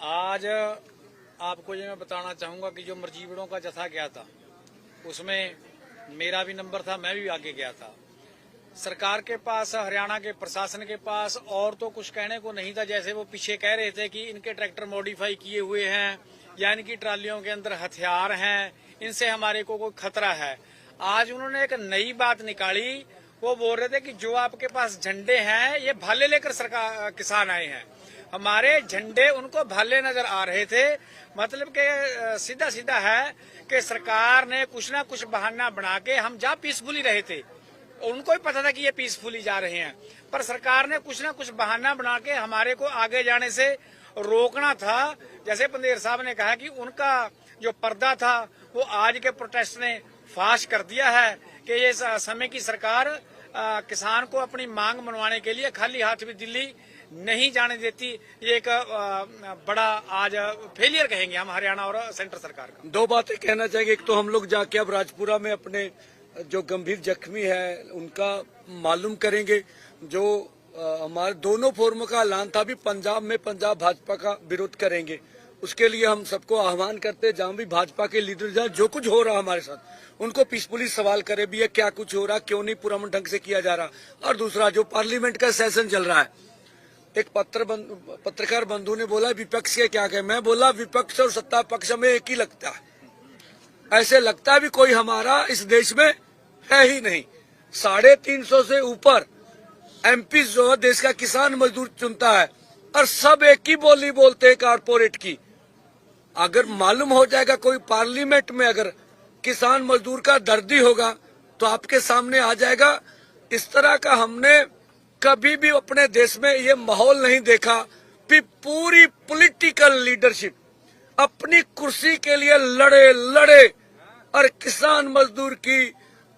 आज आपको ये मैं बताना चाहूँगा कि जो मरजीवड़ों का जथा गया था, उसमें मेरा भी नंबर था, मैं भी आगे गया था। सरकार के पास, हरियाणा के प्रशासन के पास और तो कुछ कहने को नहीं था, जैसे वो पीछे कह रहे थे कि इनके ट्रैक्टर मॉडिफाई किए हुए हैं या इनकी ट्रालियों के अंदर हथियार हैं, इनसे हमारे को कोई खतरा है। आज उन्होंने एक नई बात निकाली, वो बोल रहे थे कि जो आपके पास झंडे हैं, ये भाले लेकर सरकार, किसान आए हैं। हमारे झंडे उनको भाले नज़र आ रहे थे। मतलब के सीधा सीधा है कि सरकार ने कुछ ना कुछ बहाना बना के हम जा पीसफुली रहे थे। उनको ही पता था कि ये पीसफुली जा रहे हैं। पर सरकार ने कुछ ना कुछ बहाना बना के हमारे को आगे जाने से रोकना था। जैसे पंदेर साहब ने कहा कि उनका जो पर्दा था, वो आज के प्रोटेस्ट ने फाश कर दिया है कि ये समय की सरकार अ, किसान को अपनी मांग मनवाने के लिए खाली हाथ भी दिल्ली नहीं जाने देती। ये एक बड़ा आज फेलियर कहेंगे हम हरियाणा और सेंटर सरकार का। दो बातें कहना चाहेंगे। एक तो हम लोग जाके अब राजपुरा में अपने जो गंभीर जख्मी है उनका मालूम करेंगे। जो हमारे दोनों फोरमों का ऐलान था भी पंजाब में पंजाब भाजपा का विरोध करेंगे। उसके लिए हम सबको आह्वान करते हैं जहाँ भी भाजपा के लीडर जाए जो कुछ हो रहा हमारे साथ उनको पीसफुली सवाल करे भी ये क्या कुछ हो रहा क्यों नहीं पूरा ढंग से किया जा रहा। और दूसरा जो पार्लियामेंट का सेशन चल रहा है एक पत्र बंधु, पत्रकार बंधु ने बोला विपक्ष के क्या कहे? मैं बोला विपक्ष और सत्ता पक्ष में एक ही लगता है। ऐसे लगता भी कोई हमारा इस देश में है ही नहीं। साढ़े तीन सौ से ऊपर एमपी जो है देश का किसान मजदूर चुनता है और सब एक ही बोली बोलते हैं कारपोरेट की। अगर मालूम हो जाएगा कोई पार्लियामेंट में अगर किसान मजदूर का दर्दी होगा तो आपके सामने आ जाएगा। इस तरह का हमने कभी भी अपने देश में ये माहौल नहीं देखा कि पूरी पॉलिटिकल लीडरशिप अपनी कुर्सी के लिए लड़े लड़े और किसान मजदूर की,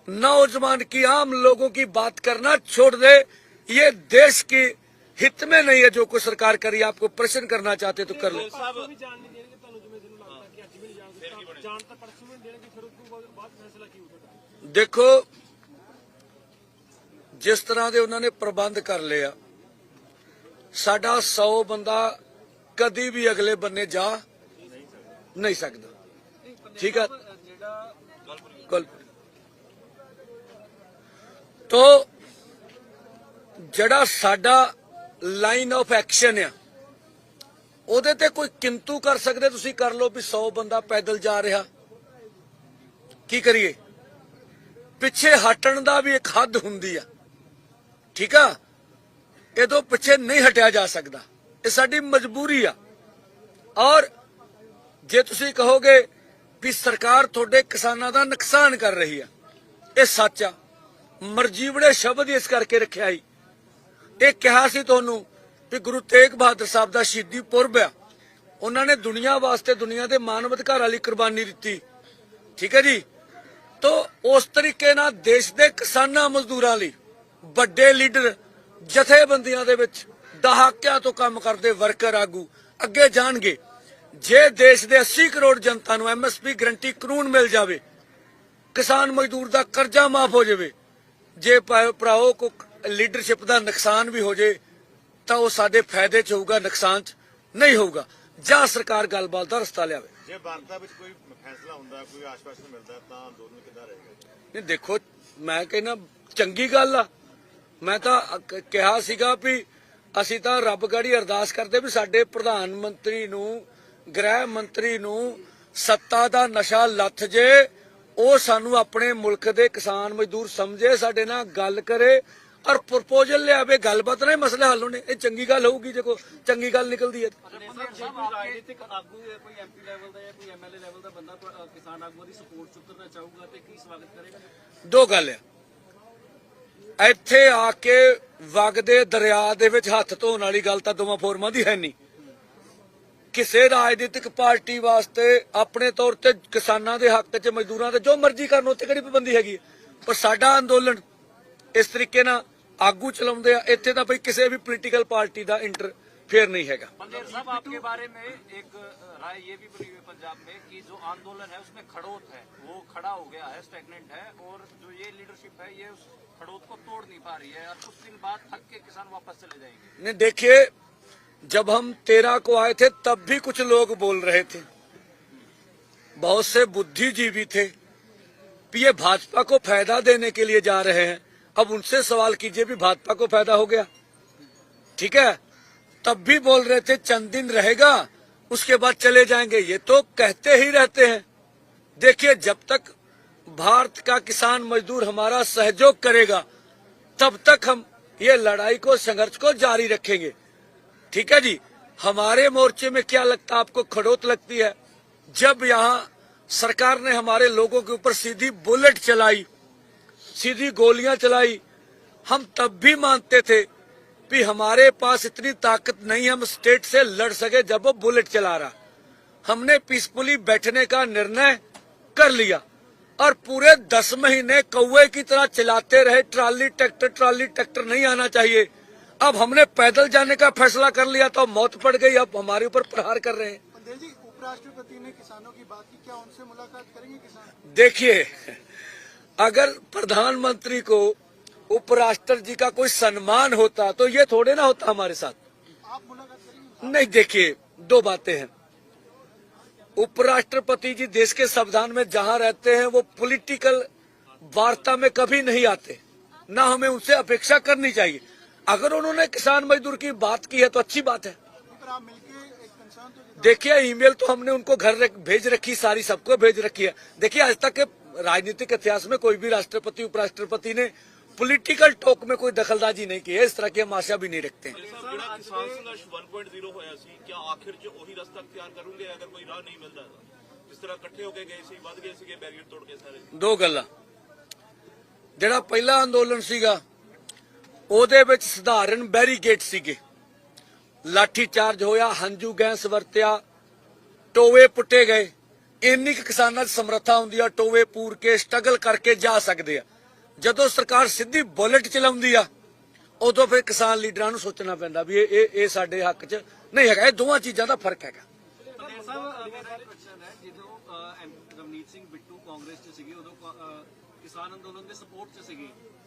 नौजवान की, आम लोगों की बात करना छोड़ दे। ये देश की हित में नहीं है जो कुछ सरकार करी। आपको प्रश्न करना चाहते तो कर लो। ਜਾਣ ਤਾਂ ਪਰਸੋਂ ਵੀ ਦੇਣਗੇ, ਫਿਰ ਉਸ ਤੋਂ ਬਾਅਦ ਫੈਸਲਾ ਕੀ ਹੋਊਗਾ ਦੇਖੋ, ਜਿਸ ਤਰ੍ਹਾਂ ਦੇ ਉਹਨਾਂ ਨੇ ਪ੍ਰਬੰਧ ਕਰ ਲਿਆ ਸਾਡਾ 100 ਬੰਦਾ ਕਦੀ ਵੀ ਅਗਲੇ ਬੰਨੇ ਜਾ ਨਹੀਂ ਸਕਦਾ। ਠੀਕ ਹੈ ਕਲ ਤੋ, ਜਿਹੜਾ ਸਾਡਾ ਲਾਈਨ ਆਫ ਐਕਸ਼ਨ ਆ ਉਹਦੇ ਤੇ ਕੋਈ ਕਿੰਤੂ ਕਰ ਸਕਦੇ? ਤੁਸੀਂ ਕਰ ਲਓ ਵੀ 100 ਬੰਦਾ ਪੈਦਲ ਜਾ ਰਿਹਾ। ਕੀ ਕਰੀਏ? ਪਿੱਛੇ ਹਟਣ ਦਾ ਵੀ ਇੱਕ ਹੱਦ ਹੁੰਦੀ ਆ। ਠੀਕ ਆ? ਇਹ ਤੋਂ ਪਿੱਛੇ ਨਹੀਂ ਹਟਿਆ ਜਾ ਸਕਦਾ। ਇਹ ਸਾਡੀ ਮਜਬੂਰੀ ਆ। ਔਰ ਜੇ ਤੁਸੀਂ ਕਹੋਗੇ ਵੀ ਸਰਕਾਰ ਤੁਹਾਡੇ ਕਿਸਾਨਾਂ ਦਾ ਨੁਕਸਾਨ ਕਰ ਰਹੀ ਆ, ਇਹ ਸੱਚ ਆ। ਮਰਜੀਵੜੇ ਸ਼ਬਦ ਇਸ ਕਰਕੇ ਰੱਖਿਆ ਸੀ। ਇਹ ਕਿਹਾ ਸੀ ਤੁਹਾਨੂੰ ਵੀ ਗੁਰੂ ਤੇਗ ਬਹਾਦਰ ਸਾਹਿਬ ਦਾ ਸ਼ਹੀਦੀ ਪੁਰਬ ਆ। ਉਹਨਾਂ ਨੇ ਦੁਨੀਆ ਵਾਸਤੇ ਦੁਨੀਆ ਦੇ ਮਾਨਵ ਅਧਿਕਾਰਾਂ ਲਈ ਕੁਰਬਾਨੀ ਦਿੱਤੀ। ਠੀਕ ਹੈ ਜੀ? ਤੋ ਉਸ ਤਰੀਕੇ ਨਾਲ ਦੇਸ਼ ਦੇ ਕਿਸਾਨਾਂ ਮਜ਼ਦੂਰਾਂ ਲਈ, ਵੱਡੇ ਲੀਡਰ, ਜਥੇਬੰਦੀਆਂ ਦੇ ਵਿੱਚ ਦਹਾਕਿਆਂ ਤੋਂ ਕੰਮ ਕਰਦੇ ਵਰਕਰ ਆਗੂ ਅੱਗੇ ਜਾਣਗੇ। ਜੇ ਦੇਸ਼ ਦੇ 80 ਕਰੋੜ ਜਨਤਾ ਨੂੰ ਐਮਐਸਪੀ ਗਰੰਟੀ ਕਾਨੂੰਨ ਮਿਲ ਜਾਵੇ, ਕਿਸਾਨ ਮਜ਼ਦੂਰ ਦਾ ਕਰਜ਼ਾ ਮਾਫ ਹੋ ਜਾਵੇ, ਜੇ ਭਰਾਓ ਕੋ ਲੀਡਰਸ਼ਿਪ ਦਾ ਨੁਕਸਾਨ ਵੀ ਹੋ ਜੇ ਤਾਂ ਉਹ ਸਾਡੇ ਫਾਇਦੇ ਚ ਹੋਊਗਾ ਨੁਕਸਾਨ ਚ ਨਹੀਂ ਹੋਊਗਾ। ਜਾਂ ਸਰਕਾਰ ਗੱਲਬਾਤ ਦਾ ਰਸਤਾ ਲਿਆਵੇ। ਜੇ ਵਾਰਤਾ ਵਿੱਚ ਕੋਈ ਫੈਸਲਾ ਹੁੰਦਾ ਕੋਈ ਆਸ਼ਵਾਸਨ ਮਿਲਦਾ ਤਾਂ ਅੰਦੋਲਨ ਕਿੱਦਾਂ ਰਹੇਗਾ? ਨਹੀਂ ਦੇਖੋ ਮੈਂ ਕਹਿੰਦਾ ਚੰਗੀ ਗੱਲ ਆ। ਮੈਂ ਤਾਂ ਕਿਹਾ ਸੀਗਾ ਵੀ ਅਸੀਂ ਤਾਂ ਰੱਬ ਗਾੜੀ ਅਰਦਾਸ ਕਰਦੇ ਵੀ ਸਾਡੇ ਪ੍ਰਧਾਨ ਮੰਤਰੀ ਨੂੰ ਗ੍ਰਹਿ ਮੰਤਰੀ ਨੂੰ ਸੱਤਾ ਦਾ ਨਸ਼ਾ ਲੱਥ ਜੇ ਉਹ ਸਾਨੂੰ ਆਪਣੇ ਮੁਲਕ ਦੇ ਕਿਸਾਨ ਮਜ਼ਦੂਰ ਸਮਝੇ ਸਾਡੇ ਨਾਲ ਗੱਲ ਕਰੇ ਔਰ ਪ੍ਰਪੋਜ਼ਲ ਲਿਆਵੇ ਗੱਲਬਾਤ ਨਾਲ ਹੀ ਮਸਲੇ ਹੱਲ ਹੋਣੇ ਇਹ ਚੰਗੀ ਗੱਲ ਹੋਊਗੀ ਜੇ ਕੋਈ ਚੰਗੀ ਗੱਲ ਨਿਕਲਦੀ ਹੈ ਤਾਂ। ਜੇ ਕੋਈ ਰਾਜਨੀਤਿਕ ਆਗੂ ਜਾਂ ਕੋਈ ਐਮਪੀ ਲੈਵਲ ਦਾ ਜਾਂ ਕੋਈ ਐਮਐਲਏ ਲੈਵਲ ਦਾ ਬੰਦਾ ਕੋਈ, ਅ, ਕਿਸਾਨ ਆਗੂਆਂ ਦੀ ਸਪੋਰਟ ਚ ਉਤਰਨਾ ਚਾਹੂਗਾ ਤੇ ਕੀ ਸਵਾਗਤ ਕਰੇਗਾ ਦੋ ਗੱਲ ਆ ਇੱਥੇ ਆ ਕੇ ਵਗਦੇ ਦਰਿਆ ਦੇ ਵਿੱਚ ਹੱਥ ਧੋਣ ਵਾਲੀ ਗੱਲ ਤਾਂ ਦੋਵਾਂ ਫੋਰਮਾਂ ਦੀ ਹੈ ਨਹੀਂ ਕਿਸੇ ਰਾਜਨੀਤਿਕ ਪਾਰਟੀ ਵਾਸਤੇ ਆਪਣੇ ਤੌਰ ਤੇ ਕਿਸਾਨਾਂ ਦੇ ਹੱਕ 'ਚ ਮਜ਼ਦੂਰਾਂ ਦੇ ਜੋ ਮਰਜ਼ੀ ਕਰਨ ਉੱਤੇ ਕਿਹੜੀ ਪਾਬੰਦੀ ਹੈਗੀ ਹੈ। ਪਰ ਸਾਡਾ ਅੰਦੋਲਨ ਇਸ ਤਰੀਕੇ ਨਾਲ ਆਗੂ ਚਲਾਉਂਦੇ ਆ ਇੱਥੇ ਤਾਂ ਬਈ ਕਿਸੇ ਵੀ ਪੋਲੀਟੀਕਲ ਪਾਰਟੀ ਦਾ ਇੰਟਰਫੇਅਰ ਨਹੀਂ ਹੈਗਾ पंदेर साहब आपके बारे में एक राय ये भी बनी हुई है पंजाब में कि जो आंदोलन है उसमें खड़ोत है वो खड़ा हो गया है स्टेगनेंट है और जो ये लीडरशिप है ये उस खड़ोत को तोड़ नहीं पा रही है और कुछ दिन बाद थक के किसान वापस चले जाएंगे ने देखिए जब हम तेरह को आए थे तब भी कुछ लोग बोल रहे थे बहुत से बुद्धिजीवी थे कि ये भाजपा को फायदा देने के लिए जा रहे हैं अब उनसे सवाल कीजिए, भी भाजपा को फ़ायदा हो गया। ठीक है? तब भी बोल रहे थे चंद दिन रहेगा, उसके बाद चले जाएँगे। ये तो कहते ही रहते हैं। देखिए, जब तक भारत का किसान मजदूर हमारा सहयोग करेगा, तब तक हम ये लड़ाई को, संघर्ष को जारी रखेंगे। ठीक है जी? हमारे मोर्चे में क्या लगता है आपको खड़ोत लगती है? जब यहाँ सरकार ने हमारे लोगों के ऊपर सीधी बुलेट चलाई सीधी गोलियाँ चलाई। हम तब भी मानते थे कि हमारे पास इतनी ताकत नहीं हम स्टेट से लड़ सके जब वो बुलेट चला रहा। हमने पीसफुली बैठने का निर्णय कर लिया और पूरे दस महीने कौए की तरह चलाते रहे। ट्राली ट्रैक्टर ट्राली ट्रैक्टर नहीं आना चाहिए। अब हमने पैदल जाने का फैसला कर लिया तो मौत पड़ गई। अब हमारे ऊपर प्रहार कर रहे हैं। जी उपराष्ट्रपति ने किसानों की बात की क्या उनसे मुलाकात करेंगे किसान? देखिए अगर प्रधानमंत्री को उपराष्ट्र जी का कोई सम्मान होता तो ये थोड़े ना होता हमारे साथ। नहीं, देखिए, दो बातें हैं। उपराष्ट्रपति जी देश के संविधान में जहाँ रहते हैं, वो पॉलिटिकल वार्ता में कभी नहीं आते। ना हमें उनसे अपेक्षा करनी चाहिए। अगर उन्होंने किसान मजदूर की बात की है तो अच्छी बात है। देखिए, ईमेल तो हमने उनको घर भेज रखी, सारी सबको भेज रखी है। देखिए, आज तक के राजनीतिक इतिहास में कोई भी राष्ट्रपति उपराष्ट्रपति ने पॉलिटिकल टॉक में कोई दखलंदाजी नहीं की है इस तरह की हम आशा भी नहीं रखते हैं ਜਿਹੜਾ ਕਿਸਾਨ ਸੰਘਰਸ਼ 1.0 ਹੋਇਆ ਸੀ ਕਿਆ ਆਖਿਰ 'ਚ ਉਹੀ ਰਸਤਾ ਅਖਤਿਆਰ ਕਰੋਗੇ ਅਗਰ ਕੋਈ ਰਾਹ ਨਹੀਂ ਮਿਲਦਾ ਤਾਂ ਜਿਸ ਤਰ੍ਹਾਂ ਇਕੱਠੇ ਹੋ ਕੇ ਗਏ ਸੀ ਵੱਧ ਗਏ ਸੀਗੇ ਬੈਰੀਅਰ ਤੋੜ ਕੇ ਸਾਰੇ ਦੋ ਗੱਲਾਂ ਜਿਹੜਾ ਪਹਿਲਾ ਅੰਦੋਲਨ ਸੀਗਾ ਉਹਦੇ ਵਿੱਚ ਸਧਾਰਨ ਬੈਰੀਗੇਟ ਸੀਗੇ ਲਾਠੀ ਚਾਰਜ ਹੋਇਆ ਹੰਝੂ ਗੈਸ ਵਰਤਿਆ ਟੋਵੇ ਪੁੱਟੇ ਗਏ ਇੰਨੀ ਕੁ ਕਿਸਾਨਾਂ ਦੀ ਸਮਰੱਥਾ ਹੁੰਦੀ ਆ ਟੋਵੇ ਪੂਰ ਕੇ ਸਟਰਗਲ ਕਰਕੇ ਜਾ ਸਕਦੇ ਆ। ਜਦੋਂ ਸਰਕਾਰ ਸਿੱਧੀ ਬੁਲਟ ਚਲਾਉਂਦੀ ਆ ਉਦੋਂ ਫਿਰ ਕਿਸਾਨ ਲੀਡਰਾਂ ਨੂੰ ਸੋਚਣਾ ਪੈਂਦਾ ਵੀ ਇਹ ਇਹ ਇਹ ਸਾਡੇ ਹੱਕ 'ਚ ਨਹੀਂ ਹੈਗਾ। ਇਹ ਦੋਵਾਂ ਚੀਜ਼ਾਂ ਦਾ ਫ਼ਰਕ ਹੈਗਾ। ਸਾਹਿਬ ਮੇਰਾ ਕੁਐਸਚਨ ਹੈ ਜਦੋਂ ਅਹ, ਰਵਨੀਤ ਸਿੰਘ ਬਿੱਟੂ ਕਾਂਗਰਸ 'ਚ ਸੀਗੇ ਉਦੋਂ ਕਿਸਾਨ ਅੰਦੋਲਨ ਦੇ ਸਪੋਰਟ 'ਚ ਸੀਗੇ।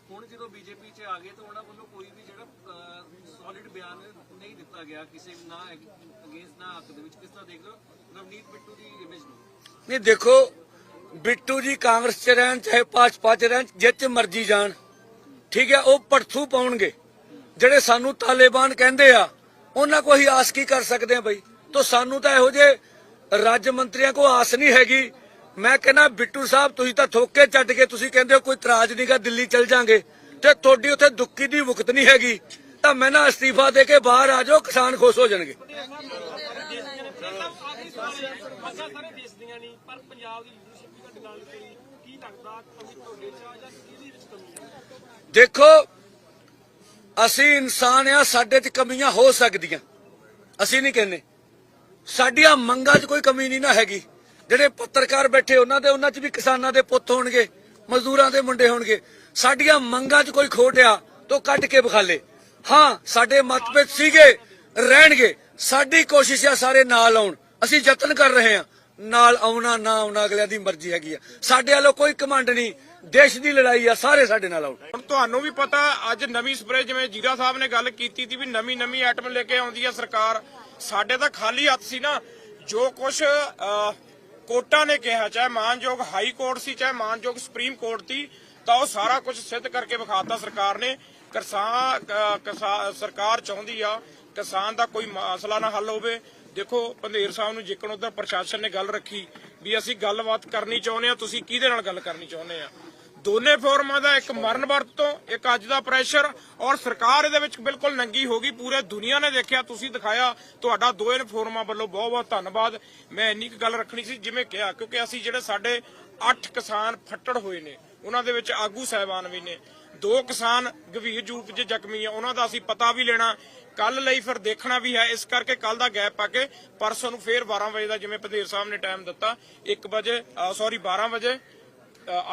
ਹੁਣ ਜਦੋਂ ਬੀਜੇਪੀ 'ਚ ਆ ਗਏ ਤਾਂ ਉਹਨਾਂ ਵੱਲੋਂ ਕੋਈ ਵੀ ਜਿਹੜਾ ਸੋਲਿਡ ਬਿਆਨ ਨਹੀਂ ਦਿੱਤਾ ਗਿਆ। ਕਿਸੇ ਨਾ ਅਗੇਂਸਟ ਨਾ ਹੱਕ ਦੇ ਵਿੱਚ। ਕਿਸ ਤਰ੍ਹਾਂ ਦੇਖ ਲਓ ਰਵਨੀਤ ਬਿੱਟੂ ਦੀ ਇਮੇਜ ਨੂੰ। ਨਹੀਂ, ਦੇਖੋ, ਬਿੱਟੂ ਜੀ ਕਾਂਗਰਸ ਚ ਰਹਿਣ, ਚਾਹੇ ਭਾਜਪਾ ਚ ਰਹਿਣ ਜਿੱਚ ਮਰਜ਼ੀ ਜਾਣ। ਠੀਕ ਹੈ, ਉਹ ਪਰਥੂ ਪਾਉਣਗੇ। ਜਿਹੜੇ ਸਾਨੂੰ ਤਾਲਿਬਾਨ ਕਹਿੰਦੇ ਆ, ਉਹਨਾਂ ਕੋ ਹੀ ਆਸ ਕੀ ਕਰ ਸਕਦੇ ਆ ਬਈ? ਤੋ ਸਾਨੂੰ ਤਾਂ ਇਹੋ ਜੇ ਰਾਜ ਮੰਤਰੀਆਂ ਕੋ ਆਸ ਨਹੀਂ ਹੈਗੀ। ਮੈਂ ਕਹਿੰਦਾ, ਬਿੱਟੂ ਸਾਹਿਬ, ਤੁਸੀਂ ਤਾਂ ਥੋਕੇ ਚੱਟ ਕੇ ਤੁਸੀਂ ਕਹਿੰਦੇ ਹੋ ਕੋਈ ਇਤਰਾਜ਼ ਨਹੀਂਗਾ ਦਿੱਲੀ ਚਲ ਜਾਾਂਗੇ। ਤੇ ਤੁਹਾਡੀ ਉੱਥੇ ਦੁੱਕੀ ਦੀ ਮੁਕਤ ਨਹੀਂ ਹੈਗੀ। ਤਾਂ ਮੈਂ ਨਾ ਅਸਤੀਫਾ ਦੇ ਕੇ ਬਾਹਰ ਆ ਜਾਓ, ਕਿਸਾਨ ਖੁਸ਼ ਹੋ ਜਾਣਗੇ। ਦੇਖੋ, ਅਸੀਂ ਇਨਸਾਨ ਆ, ਸਾਡੇ 'ਚ ਕਮੀਆਂ ਹੋ ਸਕਦੀਆਂ। ਅਸੀਂ ਨਹੀਂ ਕਹਿੰਦੇ। ਸਾਡੀਆਂ ਮੰਗਾਂ 'ਚ ਕੋਈ ਕਮੀ ਨਹੀਂ ਨਾ ਹੈਗੀ। ਜਿਹੜੇ ਪੱਤਰਕਾਰ ਬੈਠੇ, ਉਹਨਾਂ ਦੇ, ਉਹਨਾਂ 'ਚ ਵੀ ਕਿਸਾਨਾਂ ਦੇ ਪੁੱਤ ਹੋਣਗੇ, ਮਜ਼ਦੂਰਾਂ ਦੇ ਮੁੰਡੇ ਹੋਣਗੇ। ਸਾਡੀਆਂ ਮੰਗਾਂ 'ਚ ਕੋਈ ਖੋਟ ਆ ਕੱਢ ਕੇ ਵਿਖਾਲੇ ਹਾਂ, ਸਾਡੇ ਮਤਭੇਦ ਸੀਗੇ, ਰਹਿਣਗੇ। ਸਾਡੀ ਕੋਸ਼ਿਸ਼ ਆ ਸਾਰੇ ਨਾਲ ਆਉਣ। ਅਸੀਂ ਯਤਨ ਕਰ ਰਹੇ ਹਾਂ। ਨਾਲ ਆਉਣਾ, ਨਾ ਆਉਣਾ, ਅਗਲਿਆਂ ਦੀ ਮਰਜ਼ੀ ਹੈਗੀ ਆ। ਸਾਡੇ ਵੱਲੋਂ ਕੋਈ ਕਮਾਂਡ ਨਹੀਂ। ਦੇਸ਼ ਦੀ ਲੜਾਈ ਆ, ਸਾਰੇ ਸਾਡੇ ਨਾਲ ਆਉਣ। ਹੁਣ ਤੁਹਾਨੂੰ ਵੀ ਪਤਾ, ਅੱਜ ਨਵੀਂ ਸਪਰੇ ਜਿਵੇਂ ਜੀਰਾ ਸਾਹਿਬ ਨੇ ਗੱਲ ਕੀਤੀ ਸੀ ਵੀ ਨਵੀਂ ਨਵੀਂ ਆਈਟਮ ਲੈ ਕੇ ਆਉਂਦੀ ਆ ਸਰਕਾਰ। ਸਾਡੇ ਤਾਂ ਖਾਲੀ ਹੱਥ ਸੀ ਨਾ, ਜੋ ਕੁਝ ਕੋਰਟਾਂ ਨੇ ਕਿਹਾ, ਚਾਹੇ ਮਾਨਯੋਗ ਹਾਈ ਕੋਰਟ ਸੀ, ਚਾਹੇ ਮਾਨਯੋਗ ਸੁਪਰੀਮ ਕੋਰਟ ਸੀ ਤਾਂ ਉਹ ਸਾਰਾ ਕੁਝ ਸਿੱਧ ਕਰਕੇ ਵਿਖਾਤਾ ਸਰਕਾਰ ਨੇ। ਕਿਸਾਨ ਸਰਕਾਰ ਚਾਹੁੰਦੀ ਆ, ਕਿਸਾਨ ਦਾ ਕੋਈ ਮਸਲਾ ਨਾ ਹੱਲ ਹੋਵੇ। ਦੇਖੋ, ਪੰਧੇਰ ਸਾਹਿਬ ਨੂੰ ਜਿੱਕਣ ਉਧਰ ਪ੍ਰਸ਼ਾਸਨ ਨੇ ਗੱਲ ਰੱਖੀ ਵੀ ਅਸੀਂ ਗੱਲਬਾਤ ਕਰਨੀ ਚਾਹੁੰਦੇ ਆ, ਤੁਸੀਂ ਕਿਹਦੇ ਨਾਲ ਗੱਲ ਕਰਨੀ ਚਾਹੁੰਦੇ ਆ? ਦੋਨੇ ਫੋਰਮਾਂ ਦਾ ਇੱਕ ਮਰਨ ਵਰਤ ਤੋਂ, ਇੱਕ ਅੱਜ ਦਾ ਪ੍ਰੈਸ਼ਰ ਔਰ ਸਰਕਾਰ ਇਹਦੇ ਵਿੱਚ ਬਿਲਕੁਲ ਨੰਗੀ ਹੋ ਗਈ। ਪੂਰੇ ਦੁਨੀਆ ਨੇ ਦੇਖਿਆ, ਤੁਸੀਂ ਦਿਖਾਇਆ, ਤੁਹਾਡਾ ਦੋਵੇਂ ਫੋਰਮਾਂ ਵੱਲੋਂ ਬਹੁਤ ਬਹੁਤ ਧੰਨਵਾਦ। ਮੈਂ ਇੰਨੀ ਕੁ ਗੱਲ ਰੱਖਣੀ ਸੀ, ਜਿਵੇਂ ਕਿਹਾ, ਕਿਉਂਕਿ ਅਸੀਂ ਜਿਹੜੇ ਸਾਡੇ 8 ਕਿਸਾਨ ਫੱਟੜ ਹੋਏ ਨੇ, ਉਹਨਾਂ ਦੇ ਵਿੱਚ ਆਗੂ ਸਹਿਬਾਨ ਵੀ ਨੇ। ਦੋ ਕਿਸਾਨ ਗੰਭੀਰ ਰੂਪ 'ਚ ਜ਼ਖਮੀ ਆ, ਉਹਨਾਂ ਦਾ ਅਸੀਂ ਪਤਾ ਵੀ ਲੈਣਾ। ਕੱਲ ਲਈ ਫਿਰ ਦੇਖਣਾ ਵੀ ਹੈ, ਇਸ ਕਰਕੇ ਕੱਲ ਦਾ ਗੈਪ ਪਾ ਕੇ ਪਰਸੋਂ ਨੂੰ ਫੇਰ 12 ਵਜੇ ਦਾ ਜਿਵੇਂ ਪਧੇਰ ਸਾਹਿਬ ਨੇ ਟਾਈਮ ਦਿੱਤਾ 1 ਵਜੇ ਸੌਰੀ 12 ਵਜੇ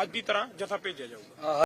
ਅੱਜ ਦੀ ਤਰ੍ਹਾਂ ਜਥਾ ਭੇਜਿਆ ਜਾਊਗਾ।